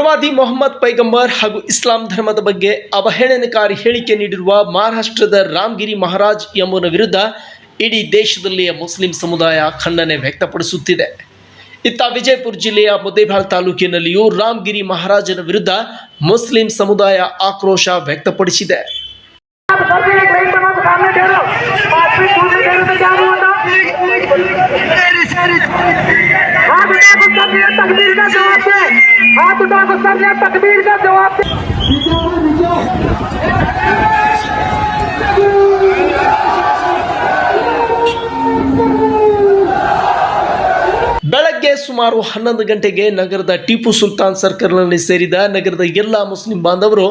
ಪ್ರವಾದಿ ಮೊಹಮ್ಮದ್ ಪೈಗಂಬರ್ ಹಾಗೂ ಇಸ್ಲಾಂ ಧರ್ಮದ ಬಗ್ಗೆ ಅವಹೇಳನಕಾರಿ ಹೇಳಿಕೆ ನೀಡಿರುವ ಮಹಾರಾಷ್ಟ್ರದ ರಾಮ್ಗಿರಿ ಮಹಾರಾಜ್ ಎಂಬುವನ ವಿರುದ್ಧ ಇಡೀ ದೇಶದಲ್ಲಿಯ ಮುಸ್ಲಿಂ ಸಮುದಾಯ ಖಂಡನೆ ವ್ಯಕ್ತಪಡಿಸುತ್ತಿದೆ. ಇತ್ತ ವಿಜಯಪುರ ಜಿಲ್ಲೆಯ ಮುದ್ದೇಬಾಳ್ ತಾಲೂಕಿನಲ್ಲಿಯೂ ರಾಮ್ಗಿರಿ ಮಹಾರಾಜನ ವಿರುದ್ಧ ಮುಸ್ಲಿಂ ಸಮುದಾಯ ಆಕ್ರೋಶ ವ್ಯಕ್ತಪಡಿಸಿದೆ. फर्जी ट्रेन बना तो सामने ठहरो पाँच फीट दूर में ठहरो तो क्या नहीं होता हाथ उठा को सब ये तकबीर का जवाब दे हाथ उठा को सब ये तकबीर का जवाब दे ಬೆಳಗ್ಗೆ ಸುಮಾರು ಹನ್ನೊಂದು ಗಂಟೆಗೆ ನಗರದ ಟಿಪ್ಪು ಸುಲ್ತಾನ್ ಸರ್ಕಲ್ನಲ್ಲಿ ಸೇರಿದ ನಗರದ ಎಲ್ಲ ಮುಸ್ಲಿಂ ಬಾಂಧವರು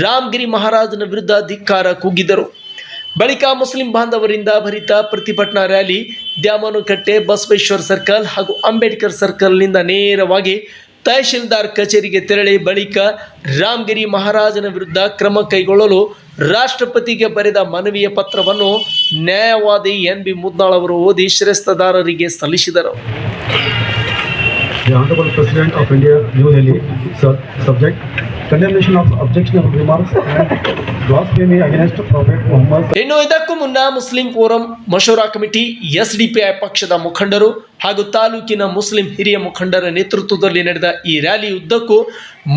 ರಾಮ್ಗಿರಿ ಮಹಾರಾಜನ ವಿರುದ್ಧ ಧಿಕ್ಕಾರ ಕೂಗಿದರು ಬಳಿಕ ಮುಸ್ಲಿಂ ಬಾಂಧವರಿಂದ ಭರಿತ ಪ್ರತಿಭಟನಾ ರ್ಯಾಲಿ ದ್ಯಾಮನಕಟ್ಟೆ ಬಸವೇಶ್ವರ ಸರ್ಕಲ್ ಹಾಗೂ ಅಂಬೇಡ್ಕರ್ ಸರ್ಕಲ್ನಿಂದ ನೇರವಾಗಿ ತಹಶೀಲ್ದಾರ್ ಕಚೇರಿಗೆ ತೆರಳಿ ಬಳಿಕ ರಾಮಗಿರಿ ಮಹಾರಾಜನ ವಿರುದ್ಧ ಕ್ರಮ ಕೈಗೊಳ್ಳಲು ರಾಷ್ಟ್ರಪತಿಗೆ ಬರೆದ ಮನವಿಯ ಪತ್ರವನ್ನು ನ್ಯಾಯವಾದಿ ಎನ್ ಬಿ ಮುದ್ನಾಳ್ ಅವರು ಓದಿ ಶ್ರೇಷ್ಠದಾರರಿಗೆ ಸಲ್ಲಿಸಿದರು. The Honorable President of India, New Delhi, sir, subject, condemnation of objectionable remarks and blasphemy against Prophet Muhammad ಇನ್ನು ಇದಕ್ಕೂ ಮುನ್ನ Muslim forum Mashura committee SDPI ಪಕ್ಷದ ಮುಖಂಡರು ಹಾಗೂ ತಾಲೂಕಿನ ಮುಸ್ಲಿಂ ಹಿರಿಯ ಮುಖಂಡರ ನೇತೃತ್ವದಲ್ಲಿ ನಡೆದ ಈ ರ್ಯಾಲಿ ಉದ್ದಕ್ಕೂ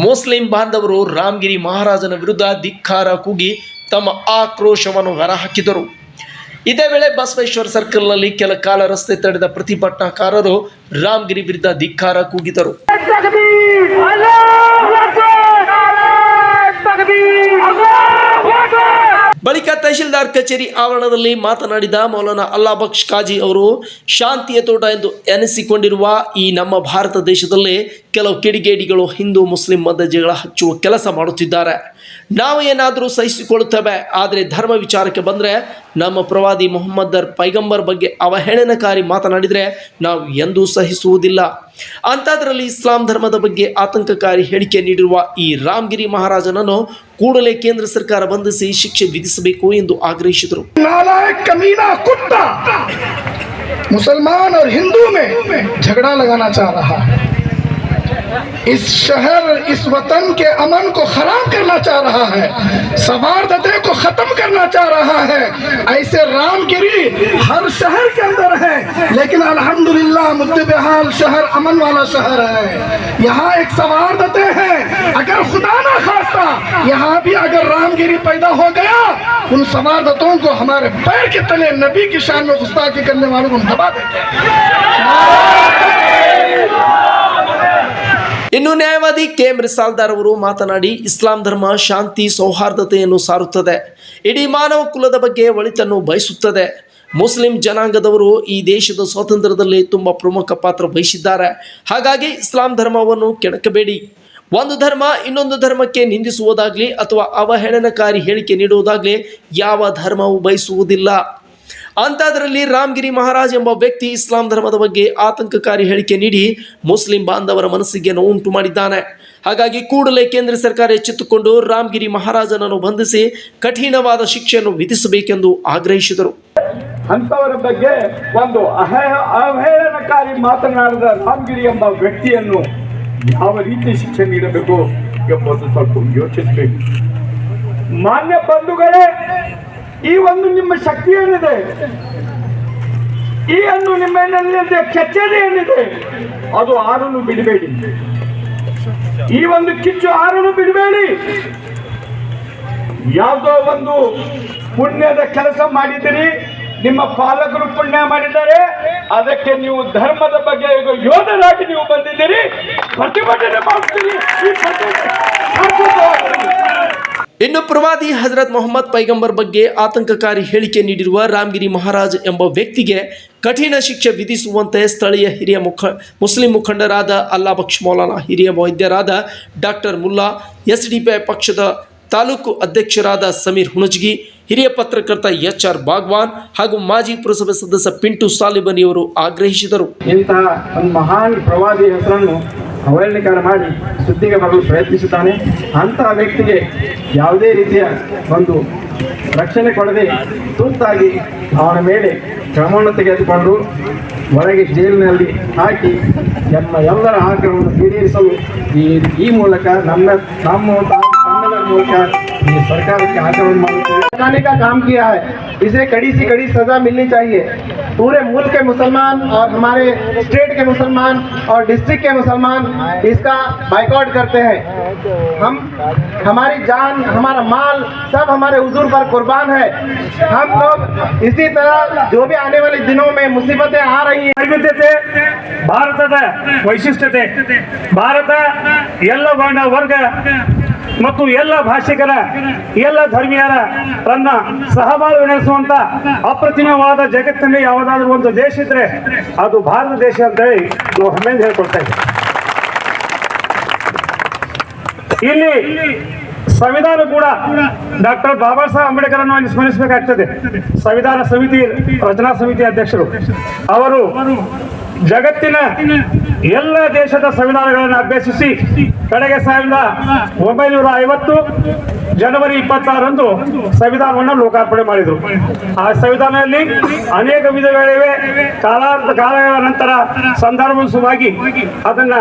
ಮುಸ್ಲಿಂ ಬಾಂಧವರು ರಾಮಗಿರಿ ಮಹಾರಾಜನ ವಿರುದ್ಧ ಧಿಕ್ಕಾರ ಕೂಗಿ ತಮ್ಮ ಆಕ್ರೋಶವನ್ನು ಹೊರಹಾಕಿದರು ಇದೇ ವೇಳೆ ಬಸವೇಶ್ವರ ಸರ್ಕಲ್ನಲ್ಲಿ ಕೆಲ ಕಾಲ ರಸ್ತೆ ತಡೆದ ಪ್ರತಿಭಟನಾಕಾರರು ರಾಮಗಿರಿ ವಿರುದ್ಧ ಧಿಕ್ಕಾರ ಕೂಗಿದರು. ಬಳಿಕ ತಹಶೀಲ್ದಾರ್ ಕಚೇರಿ ಆವರಣದಲ್ಲಿ ಮಾತನಾಡಿದ ಮೌಲಾನಾ ಅಲ್ಲಾಬಕ್ಷ್ ಕಾಜಿ ಅವರು, ಶಾಂತಿಯ ತೋಟ ಎಂದು ಎನಿಸಿಕೊಂಡಿರುವ ಈ ನಮ್ಮ ಭಾರತ ದೇಶದಲ್ಲಿ ಕೆಲವು ಕಿಡಿಗೇಡಿಗಳು ಹಿಂದೂ ಮುಸ್ಲಿಂ ಮಧ್ಯ ಜಗಳ ಹಚ್ಚುವ ಕೆಲಸ ಮಾಡುತ್ತಿದ್ದಾರೆ ನಾವು ಏನಾದರೂ ಸಹಿಸಿಕೊಳ್ಳುತ್ತೇವೆ ಆದರೆ ಧರ್ಮ ವಿಚಾರಕ್ಕೆ ಬಂದರೆ ನಮ್ಮ ಪ್ರವಾದಿ ಮೊಹಮ್ಮದರ್ ಪೈಗಂಬರ್ ಬಗ್ಗೆ ಅವಹೇಳನಕಾರಿ ಮಾತನಾಡಿದರೆ ನಾವು ಎಂದೂ ಸಹಿಸುವುದಿಲ್ಲ ಅಂಥದ್ರಲ್ಲಿ ಇಸ್ಲಾಂ ಧರ್ಮದ ಬಗ್ಗೆ ಆತಂಕಕಾರಿ ಹೇಳಿಕೆ ನೀಡಿರುವ ಈ ರಾಮ್ಗಿರಿ ಮಹಾರಾಜನನ್ನು ಕೂಡಲೇ ಕೇಂದ್ರ ಸರ್ಕಾರ ಬಂಧಿಸಿ ಶಿಕ್ಷೆ ವಿಧಿಸಬೇಕು ಎಂದು ಆಗ್ರಹಿಸಿದರು नालायक कमीना कुत्ता मुसलमान और हिंदू में झगड़ा लगाना चाह रहा है اس شہر، اس وطن کے امن کو خراب کرنا چاہ رہا ہے سواردتیں کو ختم کرنا چاہ رہا ہے۔ ایسے رام گری ہر شہر کے اندر ہے، لیکن الحمدللہ مدبحال شہر امن والا شہر ہے۔ یہاں ایک سواردتیں ہیں، اگر خدا نہ خواستہ، یہاں بھی اگر رام گری پیدا ہو گیا، ان سوار دتوں کو ہمارے پیر کے تلے، نبی کی شان میں گستاخی کرنے والوں کو ہم دبا دیتے ہیں۔ ಇನ್ನು ನ್ಯಾಯವಾದಿ ಕೆ ಎಂ ರಿಸಾಲ್ದಾರ್ ಅವರು ಮಾತನಾಡಿ, ಇಸ್ಲಾಂ ಧರ್ಮ ಶಾಂತಿ ಸೌಹಾರ್ದತೆಯನ್ನು ಸಾರುತ್ತದೆ. ಇಡೀ ಮಾನವ ಕುಲದ ಬಗ್ಗೆ ಒಳಿತನ್ನು ಬಯಸುತ್ತದೆ. ಮುಸ್ಲಿಂ ಜನಾಂಗದವರು ಈ ದೇಶದ ಸ್ವಾತಂತ್ರ್ಯದಲ್ಲಿ ತುಂಬ ಪ್ರಮುಖ ಪಾತ್ರ ವಹಿಸಿದ್ದಾರೆ. ಹಾಗಾಗಿ ಇಸ್ಲಾಂ ಧರ್ಮವನ್ನು ಕೆಣಕಬೇಡಿ. ಒಂದು ಧರ್ಮ ಇನ್ನೊಂದು ಧರ್ಮಕ್ಕೆ ನಿಂದಿಸುವುದಾಗಲಿ ಅಥವಾ ಅವಹೇಳನಕಾರಿ ಹೇಳಿಕೆ ನೀಡುವುದಾಗಲಿ ಯಾವ ಧರ್ಮವು ಬಯಸುವುದಿಲ್ಲ. ಅಂಥದ್ರಲ್ಲಿ ರಾಮಗಿರಿ ಮಹಾರಾಜ್ ಎಂಬ ವ್ಯಕ್ತಿ ಇಸ್ಲಾಂ ಧರ್ಮದ ಬಗ್ಗೆ ಆತಂಕಕಾರಿ ಹೇಳಿಕೆ ನೀಡಿ ಮುಸ್ಲಿಂ ಬಾಂಧವರ ಮನಸ್ಸಿಗೆ ನೋವುಂಟು ಮಾಡಿದ್ದಾನೆ. ಹಾಗಾಗಿ ಕೂಡಲೇ ಕೇಂದ್ರ ಸರ್ಕಾರ ಎಚ್ಚೆತ್ತುಕೊಂಡು ರಾಮಗಿರಿ ಮಹಾರಾಜನನ್ನು ಬಂಧಿಸಿ ಕಠಿಣವಾದ ಶಿಕ್ಷೆಯನ್ನು ವಿಧಿಸಬೇಕೆಂದು ಆಗ್ರಹಿಸಿದರು. ಅಂಥವರ ಬಗ್ಗೆ ಒಂದು ಅವಹೇಳನಕಾರಿ ಮಾತನಾಡಿದ ರಾಮಗಿರಿ ಎಂಬ ವ್ಯಕ್ತಿಯನ್ನು ಯಾವ ರೀತಿ ಶಿಕ್ಷೆ ನೀಡಬೇಕು ಎಂಬುದು ಸ್ವಲ್ಪ ಯೋಚಿಸಬೇಕು. ಮಾನ್ಯ ಬಂಧುಗಳೇ ಈ ಒಂದು ನಿಮ್ಮ ಶಕ್ತಿ ಏನಿದೆ? ಈ ಒಂದು ನಿಮ್ಮ ಕೆಚ್ಚದೆ ಏನಿದೆ? ಅದು ಆರನ್ನು ಬಿಡಬೇಡಿ. ಈ ಒಂದು ಕಿಚ್ಚು ಆರನ್ನು ಬಿಡಬೇಡಿ. ಯಾವುದೋ ಒಂದು ಪುಣ್ಯದ ಕೆಲಸ ಮಾಡಿದಿರಿ ನಿಮ್ಮ ಪಾಲಕರು ಪುಣ್ಯ ಮಾಡಿದ್ದಾರೆ, ಅದಕ್ಕೆ ನೀವು ಧರ್ಮದ ಬಗ್ಗೆ ಯೋಧರಾಗಿ ನೀವು ಬಂದಿದ್ದೀರಿ. ಪ್ರತಿಭಟನೆ ಮಾಡ್ತೀರಿ. ಇನ್ನು ಪ್ರವಾದಿ ಹಜರತ್ ಮೊಹಮ್ಮದ್ ಪೈಗಂಬರ್ ಬಗ್ಗೆ ಆತಂಕಕಾರಿ ಹೇಳಿಕೆ ನೀಡಿರುವ ರಾಮಗಿರಿ ಮಹಾರಾಜ್ ಎಂಬ ವ್ಯಕ್ತಿಗೆ ಕಠಿಣ ಶಿಕ್ಷೆ ವಿಧಿಸುವಂತೆ ಸ್ಥಳೀಯ ಹಿರಿಯ ಮುಖ, ಮುಸ್ಲಿಂ ಮುಖಂಡರಾದ ಅಲ್ಲಾ ಬಕ್ಷ್ ಮೌಲಾನಾ, ಹಿರಿಯ ವೈದ್ಯರಾದ doctor Mulla, S D P ಪಕ್ಷದ ತಾಲೂಕು ಅಧ್ಯಕ್ಷರಾದ ಸಮೀರ್ ಹುಣಜ್ಗಿ, ಹಿರಿಯ ಪತ್ರಕರ್ತ ಎಚ್ ಆರ್ ಬಾಗ್ವಾನ್ ಹಾಗೂ ಮಾಜಿ ಪುರಸಭೆ ಸದಸ್ಯ ಪಿಂಟು ಸಾಲಿಬನಿಯವರು ಆಗ್ರಹಿಸಿದರು. ಇಂತಹ ಒಂದು ಮಹಾನ್ ಪ್ರವಾದಿ ಹೆಸರನ್ನು ಅವಹೇಳನಕಾರ ಮಾಡಿ ಸುದ್ದಿಗೆ ಬರಲು ಪ್ರಯತ್ನಿಸುತ್ತಾನೆ. ಅಂತಹ ವ್ಯಕ್ತಿಗೆ ಯಾವುದೇ ರೀತಿಯ ಒಂದು ರಕ್ಷಣೆ ಕೊಡದೆ ತುರ್ತಾಗಿ ಅವನ ಮೇಲೆ ಕ್ರಮವನ್ನು ತೆಗೆದುಕೊಂಡು ಒಳಗೆ ಜೈಲಿನಲ್ಲಿ ಹಾಕಿ ನಮ್ಮ ಎಲ್ಲರ ಆಗ್ರಹವನ್ನು ಈಡೇರಿಸಲು ಈ ಈ ಮೂಲಕ ನಮ್ಮ ನಮ್ಮ ತಮ್ಮೆಲ್ಲರ ಮೂಲಕ ಈ ಸರ್ಕಾರಕ್ಕೆ ಆಗ್ರಹ ಮಾಡುತ್ತೇವೆ हटाने का काम किया है इसे कड़ी सी कड़ी सजा मिलनी चाहिए पूरे मुल्क के मुसलमान और हमारे स्टेट के मुसलमान और डिस्ट्रिक्ट के मुसलमान इसका बाइकआउट करते हैं हम हमारी जान हमारा माल सब हमारे हुजूर पर कुर्बान है हम लोग इसी तरह जो भी आने वाले दिनों में मुसीबतें आ रही हैं ವೈವಿಧ್ಯತೆ ಭಾರತದ ವೈಶಿಷ್ಟ್ಯತೆ ಭಾರತ ಎಲ್ಲ ವರ್ಣ ವರ್ಗ ಮತ್ತು ಎಲ್ಲ ಭಾಷಿಕರ, ಎಲ್ಲ ಧರ್ಮೀಯರ ತನ್ನ ಸಹಬಾಳ್ವೆ ನಡೆಸುವಂತ ಅಪ್ರತಿಮವಾದ ಜಗತ್ತಿನಲ್ಲಿ ಯಾವುದಾದ್ರೂ ಒಂದು ದೇಶ ಇದ್ರೆ ಅದು ಭಾರತ ದೇಶ ಅಂತ ಹೇಳಿ ನಾವು ಹೆಮ್ಮೆಯಿಂದ ಹೇಳ್ಕೊಡ್ತಾ ಇದ್ದೀವಿ ಇಲ್ಲಿ ಸಂವಿಧಾನ ಕೂಡ ಡಾಕ್ಟರ್ ಬಾಬಾ ಸಾಹೇಬ್ ಅಂಬೇಡ್ಕರ್ ಅನ್ನು ಸ್ಮರಿಸಬೇಕಾಗ್ತದೆ. ಸಂವಿಧಾನ ಸಮಿತಿ, ರಚನಾ ಸಮಿತಿ ಅಧ್ಯಕ್ಷರು. ಅವರು ಜಗತ್ತಿನ ಎಲ್ಲ ದೇಶದ ಸಂವಿಧಾನಗಳನ್ನು ಅಭ್ಯಸಿಸಿ ಕಡೆಗೆ ಸಾವಿರದ ಒಂಬೈನೂರ ಐವತ್ತು ಜನವರಿ ಇಪ್ಪತ್ತಾರರಂದು ಸಂವಿಧಾನವನ್ನು ಲೋಕಾರ್ಪಣೆ ಮಾಡಿದರು. ಆ ಸಂವಿಧಾನದಲ್ಲಿ ಅನೇಕ ವಿಧಗಳಿವೆ. ಕಾಲ ಕಾಲಗಳ ನಂತರ ಸಂದರ್ಭವಾಗಿ ಅದನ್ನ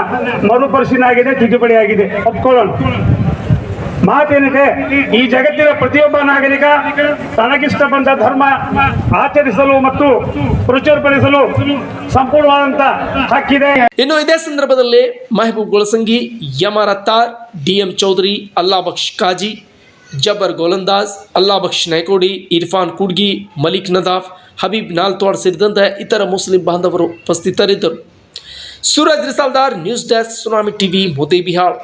ಮರುಪರಿಶೀಲನೆ ಆಗಿದೆ, ತಿದ್ದುಪಡಿ ಆಗಿದೆ. ಒಪ್ಕೊಳ್ಳೋಣ. ಮಾತೇನಿದೆ ಈ ಜಗತ್ತಿನ ಪ್ರತಿಯೊಬ್ಬ ನಾಗರಿಕ ತನಗಿಷ್ಟ ಬಂದ ಧರ್ಮ ಆಚರಿಸಲು ಮತ್ತು ಪ್ರಚುರಪಡಿಸಲು ಸಂಪೂರ್ಣವಾದಂತ ಹಕ್ಕಿದೆ. ಇನ್ನು ಇದೇ ಸಂದರ್ಭದಲ್ಲಿ ಮೆಹಬೂಬ್ ಗೊಳಸಂಗಿ ಯಮರತ್ತಾರ್, ಡಿ ಎಂ ಚೌಧರಿ ಅಲ್ಲಾ ಬಕ್ಷ್ ಕಾಜಿ, ಜಬ್ಬರ್ ಗೋಲಂದಾಜ್ ಅಲ್ಲಾ ಬಕ್ಷ್ ನೈಕೋಡಿ ಇರ್ಫಾನ್ ಕುಡ್ಗಿ, ಮಲಿಕ್ ನದಾಫ್, ಹಬೀಬ್ ನಾಲ್ತ್ವಾಡ್ ಸೇರಿದಂತೆ ಇತರ ಮುಸ್ಲಿಂ ಬಾಂಧವರು ಉಪಸ್ಥಿತರಿದ್ದರು. Suraj Risaldar, news desk, tsunami TV Modi Bihar